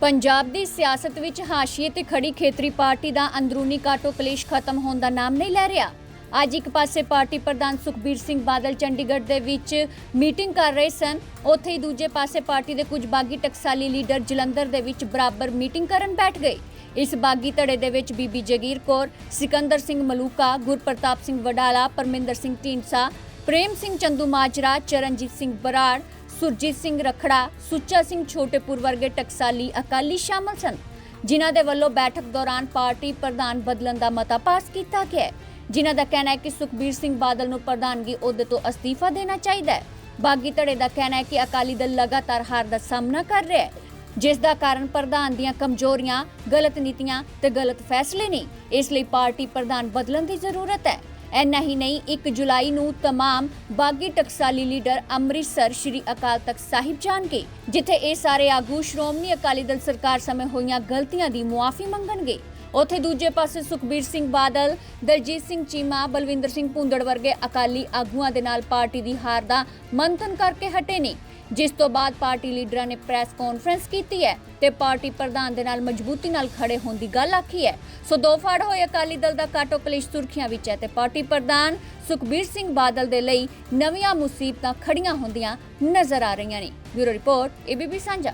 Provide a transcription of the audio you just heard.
ਪੰਜਾਬ ਦੀ ਸਿਆਸਤ ਵਿੱਚ ਹਾਸ਼ੀਏ ਤੇ ਖੜੀ ਖੇਤਰੀ ਪਾਰਟੀ ਦਾ ਅੰਦਰੂਨੀ ਕਾਟੋ ਕਲੇਸ਼ ਖਤਮ ਹੋਣ ਦਾ ਨਾਮ ਨਹੀਂ ਲੈ ਰਿਹਾ। ਅੱਜ ਇੱਕ ਪਾਸੇ ਪਾਰਟੀ ਪ੍ਰਧਾਨ ਸੁਖਬੀਰ ਸਿੰਘ ਬਾਦਲ ਚੰਡੀਗੜ੍ਹ ਦੇ ਵਿੱਚ ਮੀਟਿੰਗ ਕਰ ਰਹੇ ਸਨ। ਉੱਥੇ ਹੀ ਦੂਜੇ ਪਾਸੇ ਪਾਰਟੀ ਦੇ ਕੁਝ ਬਾਗੀ ਟਕਸਾਲੀ ਲੀਡਰ ਜਲੰਧਰ ਦੇ ਵਿੱਚ ਬਰਾਬਰ ਮੀਟਿੰਗ ਕਰਨ ਬੈਠ ਗਏ। ਇਸ ਬਾਗੀ ਧੜੇ ਦੇ ਵਿੱਚ ਬੀਬੀ ਜਗੀਰ ਕੌਰ, ਸਿਕੰਦਰ ਸਿੰਘ ਮਲੂਕਾ, ਗੁਰਪ੍ਰਤਾਪ ਸਿੰਘ ਵਡਾਲਾ, ਪਰਮਿੰਦਰ ਸਿੰਘ ਢੀਂਡਸਾ, ਪ੍ਰੇਮ ਸਿੰਘ ਚੰਦੂ ਮਾਜਰਾ ਚਰਨਜੀਤ ਸਿੰਘ ਬਰਾੜ ਸੁਰਜੀਤ ਸਿੰਘ ਰਖੜਾ, ਸੁੱਚਾ ਸਿੰਘ ਛੋਟੇਪੁਰ ਵਰਗੇ ਟਕਸਾਲੀ ਅਕਾਲੀ ਸ਼ਾਮਲ ਸਨ, ਜਿਨ੍ਹਾਂ ਦੇ ਵੱਲੋਂ ਬੈਠਕ ਦੌਰਾਨ ਪਾਰਟੀ ਪ੍ਰਧਾਨ ਬਦਲਣ ਦਾ ਮਤਾ ਪਾਸ ਕੀਤਾ ਗਿਆ ਹੈ। ਜਿਨ੍ਹਾਂ ਦਾ ਕਹਿਣਾ ਹੈ ਕਿ ਸੁਖਬੀਰ ਸਿੰਘ ਬਾਦਲ ਨੂੰ ਪ੍ਰਧਾਨਗੀ ਅਹੁਦੇ ਤੋਂ ਅਸਤੀਫਾ ਦੇਣਾ ਚਾਹੀਦਾ ਹੈ। ਬਾਗੀ ਧੜੇ ਦਾ ਕਹਿਣਾ ਹੈ ਕਿ ਅਕਾਲੀ ਦਲ ਲਗਾਤਾਰ ਹਾਰ ਦਾ ਸਾਹਮਣਾ ਕਰ ਰਿਹਾ ਹੈ, ਜਿਸ ਦਾ ਕਾਰਨ ਪ੍ਰਧਾਨ ਦੀਆਂ ਕਮਜ਼ੋਰੀਆਂ, ਗਲਤ ਨੀਤੀਆਂ ਤੇ ਗਲਤ ਫੈਸਲੇ ਨੇ। ਇਸ ਲਈ ਪਾਰਟੀ ਪ੍ਰਧਾਨ ਬਦਲਣ ਦੀ ਜ਼ਰੂਰਤ ਹੈ। ਇੰਨਾ ਹੀ ਨਹੀਂ 1 ਜੁਲਾਈ ਨੂੰ तमाम ਬਾਗੀ ਟਕਸਾਲੀ ਲੀਡਰ ਅੰਮ੍ਰਿਤਸਰ ਸ਼੍ਰੀ ਅਕਾਲ ਤਖਤ ਸਾਹਿਬ ਜਾਣਗੇ ਜਿੱਥੇ ਇਹ ਸਾਰੇ ਆਗੂ ਸ਼੍ਰੋਮਣੀ ਅਕਾਲੀ ਦਲ ਸਰਕਾਰ ਸਮੇਂ ਹੋਈਆਂ ਗਲਤੀਆਂ ਦੀ ਮੁਆਫੀ ਮੰਗਣਗੇ ਉੱਥੇ ਦੂਜੇ ਪਾਸੇ ਸੁਖਬੀਰ ਸਿੰਘ ਬਾਦਲ ਦਲਜੀਤ ਸਿੰਘ ਚੀਮਾ ਬਲਵਿੰਦਰ ਸਿੰਘ ਭੁੰਦੜ ਵਰਗੇ ਅਕਾਲੀ ਆਗੂਆਂ ਦੇ ਨਾਲ ਪਾਰਟੀ ਦੀ ਹਾਰ ਦਾ ਮੰਥਨ ਕਰਕੇ ਹਟੇ ਨੇ ਜਿਸ ਤੋਂ ਬਾਅਦ ਪਾਰਟੀ ਲੀਡਰਾਂ ਨੇ ਪ੍ਰੈਸ ਕਾਨਫਰੰਸ ਕੀਤੀ ਹੈ ਤੇ ਪਾਰਟੀ ਪ੍ਰਧਾਨ ਦੇ ਨਾਲ ਮਜ਼ਬੂਤੀ ਨਾਲ ਖੜੇ ਹੋਣ ਦੀ ਗੱਲ ਆਖੀ ਹੈ। ਸੋ ਦੋ ਫੜ ਹੋਏ ਅਕਾਲੀ ਦਲ ਦਾ ਕਾਟੋ ਕਲੇਸ਼ ਸੁਰਖੀਆਂ ਵਿੱਚ ਹੈ ਤੇ ਪਾਰਟੀ ਪ੍ਰਧਾਨ ਸੁਖਬੀਰ ਸਿੰਘ ਬਾਦਲ ਦੇ ਲਈ ਨਵੀਆਂ ਮੁਸੀਬਤਾਂ ਖੜੀਆਂ ਹੁੰਦੀਆਂ ਨਜ਼ਰ ਆ ਰਹੀਆਂ ਨੇ। ਬਿਊਰੋ ਰਿਪੋਰਟ, ਏਬੀਪੀ ਸਾਂਝਾ।